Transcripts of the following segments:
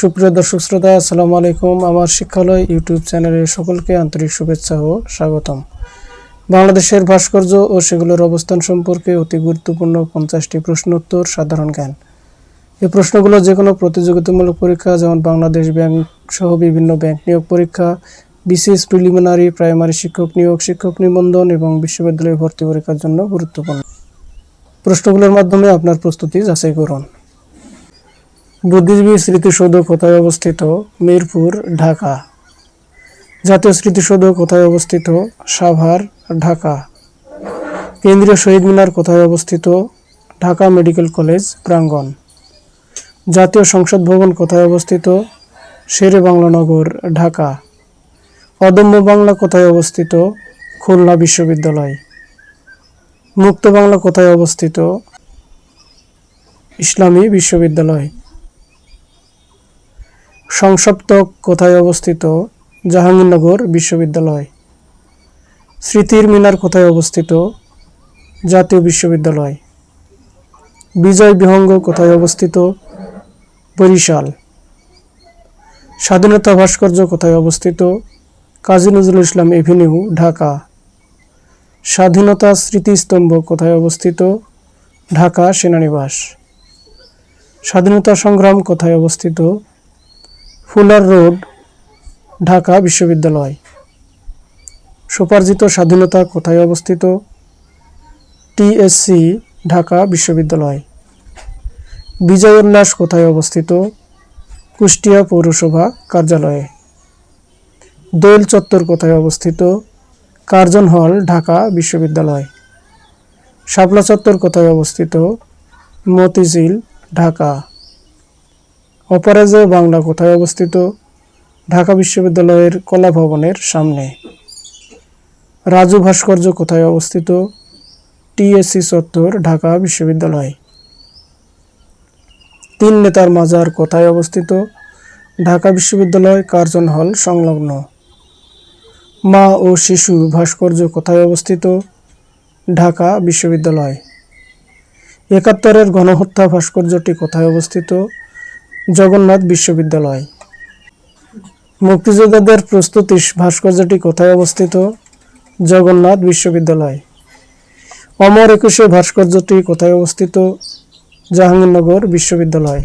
সুপ্রিয় দর্শক শ্রোতা, আসসালামু আলাইকুম। আমার শিক্ষালয় ইউটিউব চ্যানেলে সকলকে আন্তরিক শুভেচ্ছা ও স্বাগতম। বাংলাদেশের ভাস্কর্য ও সেগুলোর অবস্থান সম্পর্কে অতি গুরুত্বপূর্ণ পঞ্চাশটি প্রশ্নোত্তর সাধারণ জ্ঞান। এই প্রশ্নগুলো যে কোনো প্রতিযোগিতামূলক পরীক্ষা, যেমন বাংলাদেশ ব্যাংক সহ বিভিন্ন ব্যাংক নিয়োগ পরীক্ষা, বিসিএস প্রিলিমিনারি, প্রাইমারি শিক্ষক নিয়োগ, শিক্ষক নিবন্ধন এবং বিশ্ববিদ্যালয়ে ভর্তি পরীক্ষার জন্য গুরুত্বপূর্ণ। প্রশ্নগুলোর মাধ্যমে আপনার প্রস্তুতি যাচাই করুন। বুদ্ধিজীবী স্মৃতিসৌধ কোথায় অবস্থিত? মিরপুর, ঢাকা। জাতীয় স্মৃতিসৌধ কোথায় অবস্থিত? সাভার, ঢাকা। কেন্দ্রীয় শহীদ মিনার কোথায় অবস্থিত? ঢাকা মেডিকেল কলেজ, প্রাঙ্গণ। জাতীয় সংসদ ভবন কোথায় অবস্থিত? শেরে বাংলানগর ঢাকা। অদম্য বাংলা কোথায় অবস্থিত? খুলনা বিশ্ববিদ্যালয়। মুক্ত বাংলা কোথায় অবস্থিত? ইসলামী বিশ্ববিদ্যালয়। সংসপ্তক কোথায় অবস্থিত? জাহাঙ্গীরনগর বিশ্ববিদ্যালয়। স্মৃতির মিনার কোথায় অবস্থিত? জাতীয় বিশ্ববিদ্যালয়। বিজয় বিহঙ্গ কোথায় অবস্থিত? বরিশাল। স্বাধীনতা ভাস্কর্য কোথায় অবস্থিত? কাজী নজরুল ইসলাম এভিনিউ, ঢাকা। স্বাধীনতা স্মৃতিস্তম্ভ কোথায় অবস্থিত? ঢাকা সেনানিবাস। স্বাধীনতা সংগ্রাম কোথায় অবস্থিত? ফুলার রোড, ঢাকা বিশ্ববিদ্যালয়। সুপার্জিত স্বাধীনতা কোথায় অবস্থিত? টিএসসি ঢাকা বিশ্ববিদ্যালয়। বিজয় উল্লাস কোথায় অবস্থিত? কুষ্টিয়া পৌরসভা কার্যালয়ে। দোয়েল চত্বর কোথায় অবস্থিত? কার্জন হল, ঢাকা বিশ্ববিদ্যালয়। শাপলা চত্বর কোথায় অবস্থিত? মতিঝিল, ঢাকা। অপরাজয় বাংলা কোথায় অবস্থিত? ঢাকা বিশ্ববিদ্যালয়ের কলা ভবনের সামনে। রাজু ভাস্কর্য কোথায় অবস্থিত? টিএসসি চত্বর, ঢাকা বিশ্ববিদ্যালয়। তিন নেতার মাজার কোথায় অবস্থিত? ঢাকা বিশ্ববিদ্যালয় কার্জন হল সংলগ্ন। মা ও শিশু ভাস্কর্য কোথায় অবস্থিত? ঢাকা বিশ্ববিদ্যালয়। একাত্তরের গণহত্যা ভাস্কর্যটি কোথায় অবস্থিত? জগন্নাথ বিশ্ববিদ্যালয়। মুক্তিযোদ্ধাদের প্রস্তুতি ভাস্কর্যটি কোথায় অবস্থিত? জগন্নাথ বিশ্ববিদ্যালয়। অমর একুশে ভাস্কর্যটি কোথায় অবস্থিত? জাহাঙ্গীরনগর বিশ্ববিদ্যালয়।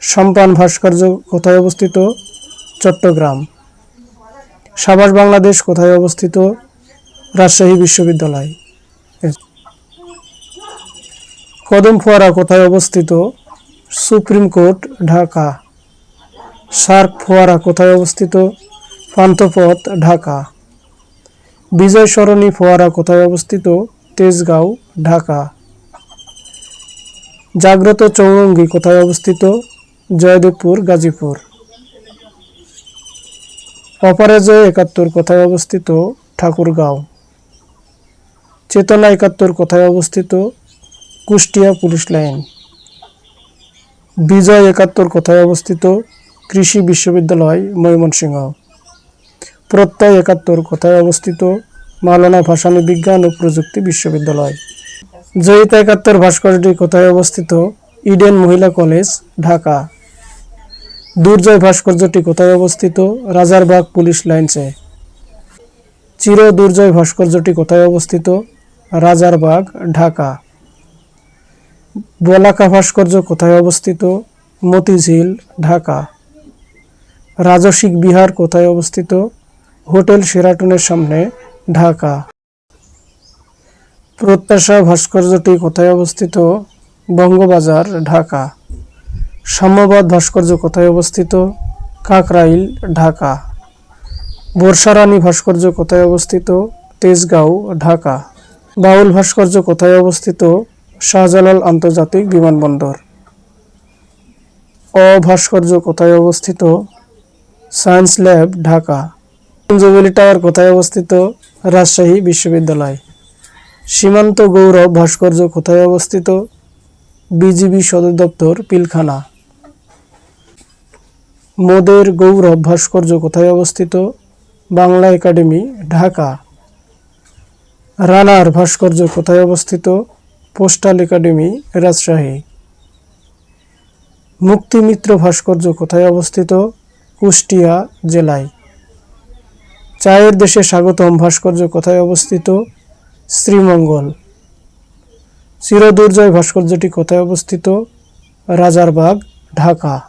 সম্পান ভাস্কর্য কোথায় অবস্থিত? চট্টগ্রাম। সাবাস বাংলাদেশ কোথায় অবস্থিত? রাজশাহী বিশ্ববিদ্যালয়। কদম ফোয়ারা কোথায় অবস্থিত? Supreme court, Dhaka. সার্ক ফোয়ারা কোথায় অবস্থিত? পান্থপথ, ঢাকা। বিজয় সরণী ফোয়ারা কোথায় অবস্থিত? তেজগাঁও, ঢাকা। জাগ্রত চৌরঙ্গি কোথায় অবস্থিত? জয়দেবপুর, গাজীপুর। অপরাজয় একাত্তর কোথায় অবস্থিত? ঠাকুরগাঁও। চেতনা একাত্তর কোথায় অবস্থিত? Kushtia police line. বিজয় একাত্তর কোথায় অবস্থিত? কৃষি বিশ্ববিদ্যালয়, ময়মনসিংহ। প্রত্যয় একাত্তর কোথায় অবস্থিত? মাওলানা ভাসানী বিজ্ঞান ও প্রযুক্তি বিশ্ববিদ্যালয়। জয়িতা একাত্তর ভাস্কর্যটি কোথায় অবস্থিত? ইডেন মহিলা কলেজ, ঢাকা। দুর্জয় ভাস্কর্যটি কোথায় অবস্থিত? রাজারবাগ পুলিশ লাইনসে। চির দুর্জয় ভাস্কর্যটি কোথায় অবস্থিত? রাজারবাগ, ঢাকা। বলাকা ভাস্কর্য কোথায় অবস্থিত? মতিঝিল, ঢাকা। রাজসিক বিহার কোথায় অবস্থিত? হোটেল সেরাটনের সামনে, ঢাকা। প্রত্যাশা ভাস্কর্যটি কোথায় অবস্থিত? বঙ্গবাজার, ঢাকা। সাম্যবাদ ভাস্কর্য কোথায় অবস্থিত? কাকরাইল, ঢাকা। বর্ষারানী ভাস্কর্য কোথায় অবস্থিত? তেজগাঁও, ঢাকা। বাউল ভাস্কর্য কোথায় অবস্থিত? শাহজালাল আন্তর্জাতিক বিমানবন্দর। অ ভাস্কর্য কোথায় অবস্থিত? Science lab, Dhaka. Jubilee tower কোথায় অবস্থিত? রাজশাহী বিশ্ববিদ্যালয়। সীমান্ত গৌরব ভাস্কর্য কোথায় অবস্থিত? বিজিবি সদর দপ্তর, পিলখানা। মোদের গৌরব ভাস্কর্য কোথায় অবস্থিত? বাংলা একাডেমি, ঢাকা। রানার ভাস্কর্য কোথায় অবস্থিত? Postal academy, Rajshahi. মুক্তিমিত্র ভাস্কর্য কোথায় অবস্থিত? কুষ্টিয়া জেলায়। চায়ের দেশে স্বাগতম ভাস্কর্য কোথায় অবস্থিত? শ্রীমঙ্গল। চিরদুর্জয় ভাস্কর্যটি কোথায় অবস্থিত? রাজারবাগ, ঢাকা।